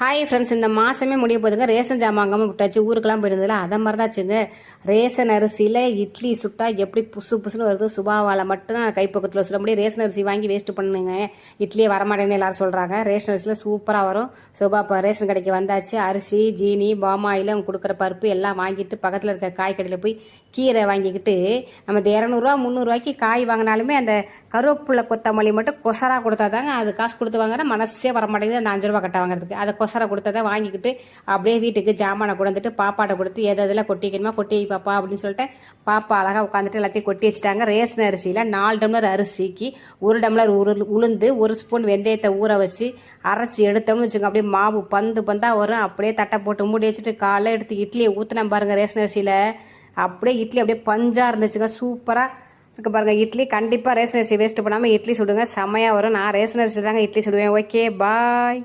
Hi friends இந்த மாதமே முடிய போதுங்க. ரேஷன் ஜாமான் வாங்காமல் விட்டாச்சு. ஊருக்கெல்லாம் போயிருந்ததுல அதை மாதிரி தான் வச்சுங்க ரேஷன் அரிசியில் இட்லி சுட்டா எப்படி புசு புசுன்னு வருது. சுபாவால் மட்டும்தான் கைப்பக்கத்தில் சொல்ல முடியும். ரேஷன் அரிசி வாங்கி வேஸ்ட் பண்ணுங்க. இட்லியே வரமாட்டேன்னு எல்லாரும் சொல்கிறாங்க ரேஷன் அரிசியில் சூப்பராக வரும். சுபா இப்போ ரேஷன் கடைக்கு வந்தாச்சு. அரிசி ஜீனி பாமாயில் அவங்க கொடுக்குற பருப்பு எல்லாம் வாங்கிட்டு பக்கத்தில் இருக்க காய் கடையில் போய் கீரை வாங்கிக்கிட்டு நம்ம இரநூறுவா முந்நூறுரூவாய்க்கு காய் வாங்கினாலுமே அந்த கருவேப்பிள்ளை கொத்தமல்லி மட்டும் கொசரா கொடுத்தாதாங்க அது காசு கொடுத்து வாங்குற மனசே வர மாட்டேங்குது அந்த அஞ்சு ரூபா கட்ட வாங்குறதுக்கு. அதை அவசரம் கொடுத்ததை வாங்கிக்கிட்டு அப்படியே வீட்டுக்கு ஜாமானை கொண்டு வந்துட்டு பாப்பாட்ட கொடுத்து எதை எதில் கொட்டிக்கணுமா கொட்டி பாப்பா அப்படின்னு சொல்லிட்டு பாப்பா அழகாக உட்காந்துட்டு எல்லாத்தையும் கொட்டி வச்சுட்டாங்க. ரேஷன் அரிசியில் நாலு டம்ளர் அரிசிக்கு ஒரு டம்ளர் உரு உளுந்து ஒரு ஸ்பூன் வெந்தயத்தை ஊற வச்சு அரைச்சி எடுத்தோம்னு வச்சுக்கோங்க. அப்படியே மாவு பந்து பந்தா வரும். அப்படியே தட்டை போட்டு மூடி வச்சுட்டு காலைல எடுத்து இட்லியை ஊற்றினா பாருங்கள் ரேஷன் அரிசியில். அப்படியே இட்லி அப்படியே பஞ்சாக இருந்துச்சுங்க. சூப்பராக இருக்கு பாருங்க. இட்லி கண்டிப்பாக ரேஷன் அரிசி வேஸ்ட் பண்ணாமல் இட்லி சுடுங்க. செம்மையாக வரும். நான் ரேஷன் அரிசி தாங்க இட்லி சுடுவேன். Okay bye